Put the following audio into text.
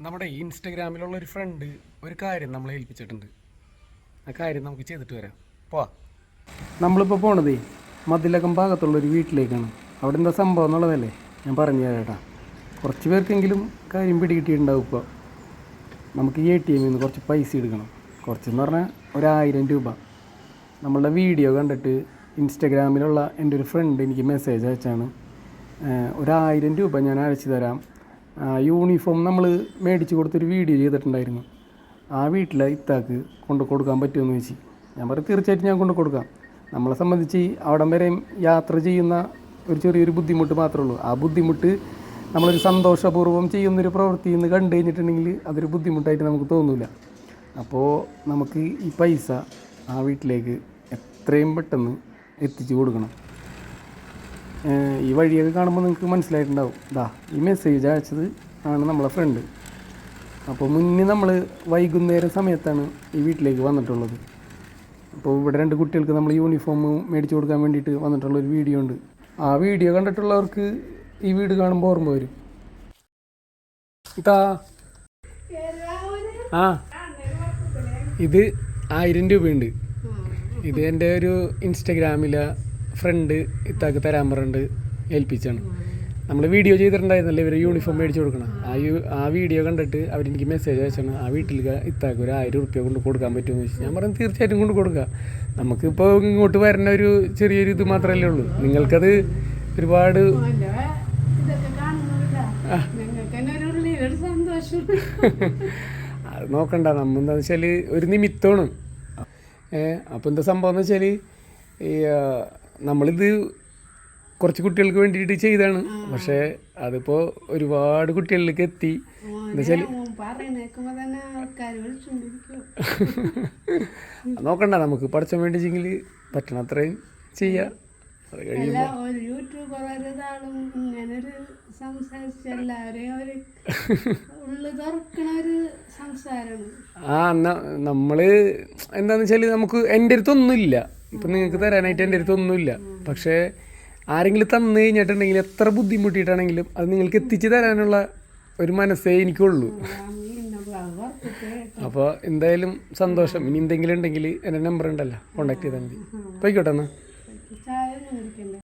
നമ്മുടെ ഇൻസ്റ്റഗ്രാമിലുള്ള ഒരു ഫ്രണ്ട് ഒരു കാര്യം നമ്മളെ ഏൽപ്പിച്ചിട്ടുണ്ട്. ആ കാര്യം നമുക്ക് ചെയ്തിട്ട് വരാം. പോവാ. നമ്മളിപ്പോൾ പോണതേ മതിലകം ഭാഗത്തുള്ള ഒരു വീട്ടിലേക്കാണ്. അവിടെ എന്താ സംഭവം എന്നുള്ളതല്ലേ ഞാൻ പറഞ്ഞു തരാം ചേട്ടാ കുറച്ച് പേർക്കെങ്കിലും കാര്യം പിടികിട്ടിയിട്ടുണ്ടാവും ഇപ്പോൾ നമുക്ക് എ ടി എമ്മിൽ നിന്ന് കുറച്ച് പൈസ എടുക്കണം. കുറച്ചെന്ന് പറഞ്ഞാൽ ഒരായിരം രൂപ. നമ്മളുടെ വീഡിയോ കണ്ടിട്ട് ഇൻസ്റ്റഗ്രാമിലുള്ള എന്റെ ഒരു ഫ്രണ്ട് എനിക്ക് മെസ്സേജ് അയച്ചാണ്. ഒരായിരം രൂപ ഞാൻ അയച്ചു തരാം. യൂണിഫോം നമ്മൾ മേടിച്ച് കൊടുത്തൊരു വീഡിയോ ചെയ്തിട്ടുണ്ടായിരുന്നു. ആ വീട്ടിലെ ഇത്താക്ക് കൊണ്ട് കൊടുക്കാൻ പറ്റുമെന്ന് വെച്ച് ഞാൻ പറയും തീർച്ചയായിട്ടും ഞാൻ കൊണ്ട് കൊടുക്കാം. നമ്മളെ സംബന്ധിച്ച് അവിടം വരെയും യാത്ര ചെയ്യുന്ന ഒരു ചെറിയൊരു ബുദ്ധിമുട്ട് മാത്രമേ ഉള്ളൂ. ആ ബുദ്ധിമുട്ട് നമ്മളൊരു സന്തോഷപൂർവം ചെയ്യുന്നൊരു പ്രവൃത്തി എന്ന് കണ്ടു കഴിഞ്ഞിട്ടുണ്ടെങ്കിൽ അതൊരു ബുദ്ധിമുട്ടായിട്ട് നമുക്ക് തോന്നില്ല അപ്പോൾ നമുക്ക് ഈ പൈസ ആ വീട്ടിലേക്ക് എത്രയും പെട്ടെന്ന് എത്തിച്ചു കൊടുക്കണം. ഈ വഴിയൊക്കെ കാണുമ്പോൾ നിങ്ങൾക്ക് മനസ്സിലായിട്ടുണ്ടാവും. ദാ ഈ മെസ്സേജ് അയച്ചത് ആണ് നമ്മളെ ഫ്രണ്ട് അപ്പോൾ മുന്നേ നമ്മൾ വൈകുന്നേരം സമയത്താണ് ഈ വീട്ടിലേക്ക് വന്നിട്ടുള്ളത്. അപ്പോൾ ഇവിടെ രണ്ട് കുട്ടികൾക്ക് നമ്മൾ യൂണിഫോം മേടിച്ചു കൊടുക്കാൻ വേണ്ടിയിട്ട് വന്നിട്ടുള്ള ഒരു വീഡിയോ ഉണ്ട്. ആ വീഡിയോ കണ്ടിട്ടുള്ളവർക്ക് ഈ വീട് കാണുമ്പോൾ ഓർമ്മ വരും. ഇതാ ആ ഇത് ആയിരം രൂപയുണ്ട്. ഇത് എന്റെ ഒരു ഇൻസ്റ്റഗ്രാമിലെ ഫ്രണ്ട് ഇത്താക്ക് തരാൻ പറഞ്ഞിട്ട് ഏൽപ്പിച്ചാണ്. നമ്മൾ വീഡിയോ ചെയ്തിട്ടുണ്ടായിരുന്നല്ലേ ഇവർ യൂണിഫോം മേടിച്ച് കൊടുക്കണം? ആ യു ആ വീഡിയോ കണ്ടിട്ട് അവരെനിക്ക് മെസ്സേജ് അയച്ചാണ് ആ വീട്ടിൽ ഇത്താക്ക് ഒരു ആയിരം റുപ്യ കൊണ്ട് കൊടുക്കാൻ പറ്റുമെന്ന് ചോദിച്ചു ഞാൻ പറഞ്ഞു തീർച്ചയായിട്ടും കൊണ്ട് കൊടുക്കുക നമുക്കിപ്പോൾ ഇങ്ങോട്ട് വരുന്ന ഒരു ചെറിയൊരു ഇത് മാത്രമല്ലേ ഉള്ളൂ. നിങ്ങൾക്കത് ഒരുപാട് അത് നോക്കണ്ട നമ്മൾ എന്താ വെച്ചാൽ ഒരു നിമിത്തമാണ്. അപ്പോൾ എന്താ സംഭവം എന്ന് വെച്ചാൽ ഈ നമ്മളിത് കുറച്ച് കുട്ടികൾക്ക് വേണ്ടിയിട്ട് ചെയ്താണ്. പക്ഷേ അതിപ്പോൾ ഒരുപാട് കുട്ടികളിലേക്ക് എത്തി. നോക്കണ്ട നമുക്ക് പഠിച്ചാൻ വേണ്ടിച്ചെങ്കിൽ പറ്റണ അത്രയും ചെയ്യാം. അത് ഒരു യൂട്യൂബർ ഇങ്ങനെ ഒരു സംസാരിച്ച എല്ലാവരെയും ഒരു ഉള്ളു തുറക്കണ ഒരു സംസാരമാണ് ആ എന്നാ നമ്മൾ എന്താന്ന് വെച്ചാൽ നമുക്ക് എന്റെ അടുത്തൊന്നുമില്ല ഇപ്പം നിങ്ങൾക്ക് തരാനായിട്ട് എന്റെ അടുത്ത് ഒന്നുമില്ല. പക്ഷേ ആരെങ്കിലും തന്നു കഴിഞ്ഞിട്ടുണ്ടെങ്കിൽ എത്ര ബുദ്ധിമുട്ടിയിട്ടാണെങ്കിലും അത് നിങ്ങൾക്ക് എത്തിച്ചു തരാനുള്ള ഒരു മനസ്സേ എനിക്കുള്ളൂ. അപ്പോൾ എന്തായാലും സന്തോഷം. ഇനി എന്തെങ്കിലും ഉണ്ടെങ്കിൽ എന്റെ നമ്പർ ഉണ്ടല്ലോ. കോണ്ടാക്ട് ചെയ്താൽ മതി. പോയിക്കോട്ടെ എന്നാൽ